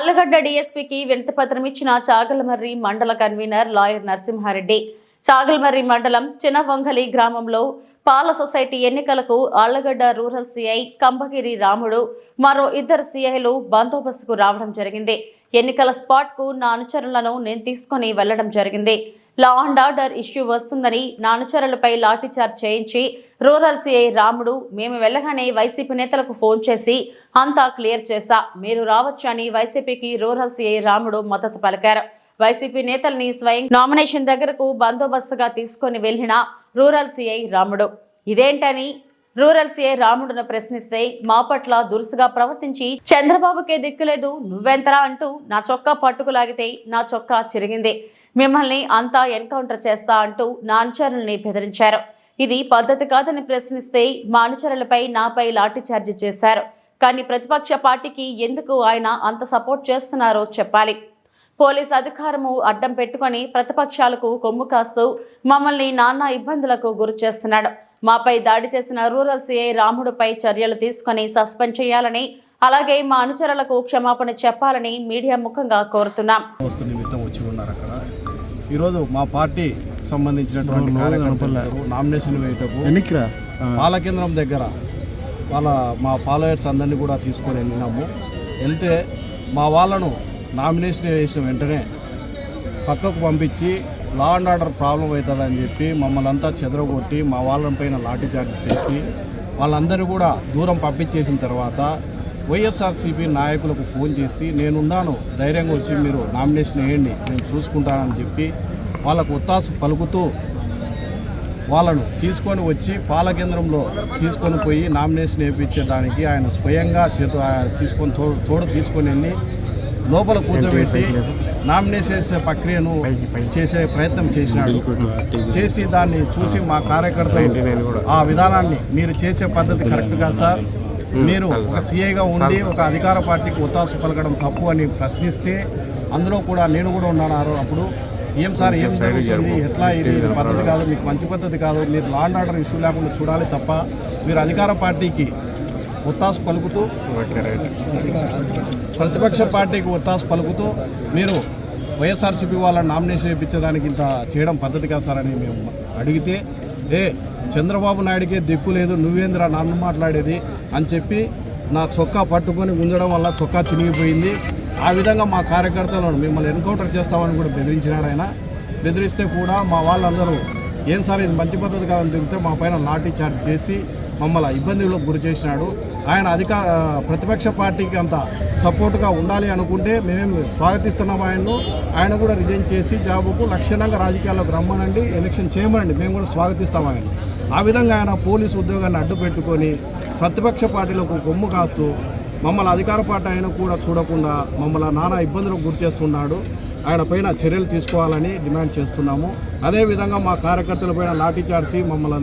ఆళ్ళగడ్డ డీఎస్పీకి వినతిపత్రం ఇచ్చిన చాగలమర్రి మండల కన్వీనర్ లాయర్ నరసింహారెడ్డి. చాగలమర్రి మండలం చిన్నవంగలి గ్రామంలో పాల సొసైటీ ఎన్నికలకు ఆళ్ళగడ్డ రూరల్ సిఐ కంబగిరి రాముడు మరో ఇద్దరు సిఐలు బందోబస్తుకు రావడం జరిగింది. ఎన్నికల స్పాట్కు నా అనుచరులను నేను తీసుకుని వెళ్ళడం జరిగింది. లా అండ్ ఆర్డర్ ఇష్యూ వస్తుందని నానుచరులపై లాఠీచార్జ్ చేయించి రూరల్ సిఐ రాముడు మేము వెళ్ళగానే వైసీపీ నేతలకు ఫోన్ చేసి అంతా క్లియర్ చేశా మీరు రావచ్చు అని వైసీపీకి రూరల్ సిఐ రాముడు మద్దతు పలికారు. వైసీపీ నేతల్ని స్వయం నామినేషన్ దగ్గరకు బందోబస్తుగా తీసుకొని వెళ్ళిన రూరల్ సిఐ రాముడు. ఇదేంటని? రూరల్ సిఐ రాముడును ప్రశ్నిస్తే మా పట్ల దురుసుగా ప్రవర్తించి చంద్రబాబుకే దిక్కులేదు నువ్వెంతరా అంటూ నా చొక్కా పట్టుకులాగితే నా చొక్కా చిరిగింది. మిమ్మల్ని అంతా ఎన్కౌంటర్ చేస్తా అంటూ నా అనుచరుల్ని బెదిరించారు. ఇది పద్ధతి కాదని ప్రశ్నిస్తే మా అనుచరులపై నాపై లాఠీచార్జి చేశారు. కానీ ప్రతిపక్ష పార్టీకి ఎందుకు ఆయన అంత సపోర్ట్ చేస్తున్నారో చెప్పాలి. పోలీస్ అధికారము అడ్డం పెట్టుకొని ప్రతిపక్షాలకు కొమ్ము కాస్తూ మమ్మల్ని నానా ఇబ్బందులకు గురి చేస్తున్నాడు. మాపై దాడి చేసిన రూరల్ సిఐ రాముడుపై చర్యలు తీసుకొని సస్పెండ్ చేయాలని అలాగే మా అనుచరులకు క్షమాపణ చెప్పాలని మీడియా ముఖంగా కోరుతున్నాం. వస్తు నిమిత్తం వచ్చి ఉన్నారు అక్కడ. ఈరోజు మా పార్టీ సంబంధించినటువంటి నామినేషన్ వేయటకు పాల కేంద్రం దగ్గర వాళ్ళ మా ఫాలోయర్స్ అందరినీ కూడా తీసుకొని వెళ్ళినాము. వెళ్తే మా వాళ్ళను నామినేషన్ వేసిన వెంటనే పక్కకు పంపించి లా అండ్ ఆర్డర్ ప్రాబ్లం అవుతుందని చెప్పి మమ్మల్ని అంతా చెదరగొట్టి మా వాళ్ళ పైన లాఠీ చార్జ్ చేసి వాళ్ళందరూ కూడా దూరం పంపించేసిన తర్వాత వైఎస్ఆర్సీపీ నాయకులకు ఫోన్ చేసి నేనున్నాను ధైర్యంగా వచ్చి మీరు నామినేషన్ వేయండి నేను చూసుకుంటానని చెప్పి వాళ్ళకు ఒత్తాసు పలుకుతూ వాళ్ళను తీసుకొని వచ్చి పాల కేంద్రంలో తీసుకొని పోయి నామినేషన్ వేయించడానికి ఆయన స్వయంగా చేతు తీసుకొని తోడు తోడు తీసుకొని వెళ్ళి లోపల కూర్చోబెట్టి నామినేషన్ ప్రక్రియను చేసే ప్రయత్నం చేసినాడు చేసి దాన్ని చూసి మా కార్యకర్తలు ఆ విధానాన్ని మీరు చేసే పద్ధతి కరెక్ట్ కాదు సార్? మీరు ఒక సీఏగా ఉండి ఒక అధికార పార్టీకి ఒత్తాసు పలకడం తప్పు అని ప్రశ్నిస్తే అందులో కూడా నేను కూడా ఉన్నాను అప్పుడు. ఏం సార్ ఏం జరుగుతుంది? ఎట్లా ఇది? పద్ధతి కాదు మీకు మంచి పద్ధతి కాదు. మీరు లా అండ్ ఆర్డర్ ఇష్యూ లేకుండా చూడాలి తప్ప మీరు అధికార పార్టీకి ఒత్తాసు పలుకుతూ ప్రతిపక్ష పార్టీకి ఒత్తాసు పలుకుతూ మీరు వైఎస్ఆర్సీపీ వాళ్ళని నామినేషన్ వేయించడానికి ఇంత చేయడం పద్ధతి కాదు సార్ అని మేము అడిగితే ఏ చంద్రబాబు నాయుడికే దిక్కు లేదు నువ్వేంద్రా నన్ను మాట్లాడేది అని చెప్పి నా చొక్కా పట్టుకొని గుంజడం వల్ల చొక్కా చినిగిపోయింది. ఆ విధంగా మా కార్యకర్తలను మిమ్మల్ని ఎన్కౌంటర్ చేస్తామని కూడా బెదిరించినాడు ఆయన. బెదిరిస్తే కూడా మా వాళ్ళందరూ ఏం సార్ ఇది మంచి పద్ధతి కాదని తిరిగితే మా పైన లాఠీ చార్జ్ చేసి మమ్మల్ని ఇబ్బందులకు గురి చేసినాడు. ఆయన అధికార ప్రతిపక్ష పార్టీకి అంత సపోర్ట్గా ఉండాలి అనుకుంటే మేము స్వాగతిస్తున్నాం ఆయన్ను. ఆయన కూడా రిజైన్ చేసి జాబుకు లక్షణంగా రాజకీయాల్లోకి రమ్మనండి ఎలక్షన్ చేయమనండి మేము కూడా స్వాగతిస్తాం ఆయన ఆ విధంగా ఆయన పోలీసు ఉద్యోగాన్ని అడ్డు పెట్టుకొని ప్రతిపక్ష పార్టీలకు కొమ్ము కాస్తూ మమ్మల్ని అధికార పార్టీ ఆయన కూడా చూడకుండా మమ్మల్ని నానా ఇబ్బందులకు గురి చేస్తున్నాడు. ఆయన పైన చర్యలు తీసుకోవాలని డిమాండ్ చేస్తున్నాము. అదేవిధంగా మా కార్యకర్తల పైన లాఠీచార్జి మమ్మల్ని